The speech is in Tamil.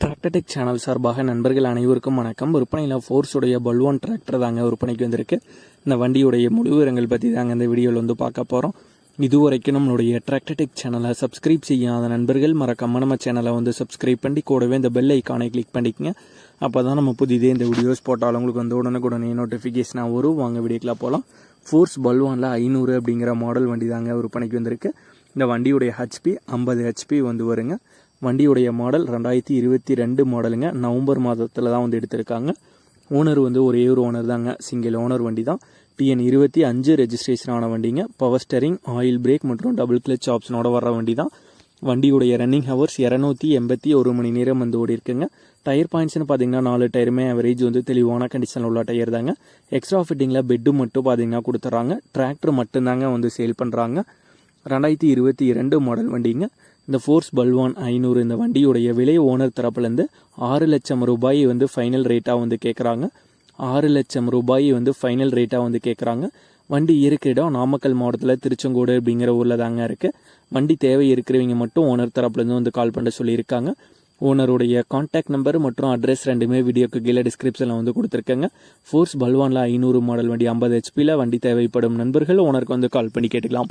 டிராக்டர்டெக் சேனல் சார்பாக நண்பர்கள் அனைவருக்கும் வணக்கம். விற்பனையில் ஃபோர்ஸுடைய பல்வான் டிராக்டர் தாங்க விற்பனைக்கு வந்திருக்கு. இந்த வண்டியுடைய முழு விவரங்கள் பற்றி தாங்க இந்த வீடியோவில் வந்து பார்க்க போகிறோம் இதுவரைக்கும் நம்மளுடைய டிராக்டர்டெக் சேனலை சப்ஸ்கிரைப் செய்யாத நண்பர்கள் மறக்காம நம்ம சேனலை வந்து சப்ஸ்கிரைப் பண்ணி கூடவே இந்த பெல் ஐக்கானை கிளிக் பண்ணிக்கங்க. அப்போ தான் நம்ம புதிதே இந்த வீடியோஸ் போட்டாலும் உங்களுக்கு வந்து உடனுக்குடனே நோட்டிஃபிகேஷனாக வரும். வாங்க வீடியோக்கெலாம் போகலாம் ஃபோர்ஸ் பல்வானில் ஐநூறு அப்படிங்கிற மாடல் வண்டி தாங்க விற்பனைக்கு வந்திருக்கு. இந்த வண்டியுடைய ஹெச்பி ஐம்பது ஹெச்பி வந்து வருங்க. வண்டியுடைய மாடல் ரெண்டாயிரத்தி இருபத்தி ரெண்டு மாடலுங்க நவம்பர் மாதத்தில் தான் வந்து எடுத்திருக்காங்க. ஓனர் வந்து ஒரு ஏர் ஓனர் தாங்க. சிங்கிள் ஓனர் வண்டி தான் டிஎன் இருபத்தி அஞ்சு ரெஜிஸ்ட்ரேஷன் ஆன வண்டிங்க. பவர் ஸ்டரிங் ஆயில் பிரேக் மற்றும் டபுள் கிளச் ஆப்ஷனோட வர்ற வண்டி தான் வண்டியுடைய ரன்னிங் ஹவர்ஸ் இரநூத்தி எண்பத்தி ஒரு மணி நேரம் வந்து ஓடி இருக்குங்க டயர் பாயிண்ட்ஸ்னு பார்த்தீங்கன்னா நாலு டயருமே அவரேஜ் வந்து தெளிவான கண்டிஷனில் உள்ள டயர் தாங்க. எக்ஸ்ட்ரா ஃபிட்டிங்கில் பெட்டு மட்டும் பார்த்தீங்கன்னா கொடுத்துட்றாங்க டிராக்டர் மட்டும்தாங்க வந்து சேல் பண்ணுறாங்க ரெண்டாயிரத்தி இருபத்தி இரண்டு மாடல் வண்டிங்க. இந்த ஃபோர்ஸ் பல்வான் ஐநூறு இந்த வண்டியுடைய விலை ஓனர் தரப்புலேருந்து ஆறு லட்சம் ரூபாய் வந்து ஃபைனல் ரேட்டாக வந்து கேட்குறாங்க ஆறு லட்சம் ரூபாய் வந்து ஃபைனல் ரேட்டாக வந்து கேட்குறாங்க வண்டி இருக்கிற இடம். நாமக்கல் மாவட்டத்தில் திருச்செங்கோடு அப்படிங்கிற ஊரில் தாங்க இருக்குது வண்டி தேவை இருக்கிறவங்க மட்டும் ஓனர் தரப்புலேருந்து வந்து கால் பண்ண சொல்லியிருக்காங்க. ஓனருடைய காண்டாக்ட் நம்பர் மற்றும் அட்ரஸ் ரெண்டுமே வீடியோக்கு கீழே டிஸ்கிரிப்ஷனில் வந்து கொடுத்துருக்கேங்க. ஃபோர்ஸ் பல்வானில் ஐநூறு மாடல் வண்டி ஐம்பது ஹெச்பியில் வண்டி தேவைப்படும் நண்பர்கள் ஓனருக்கு வந்து கால் பண்ணி கேட்டுக்கலாம்.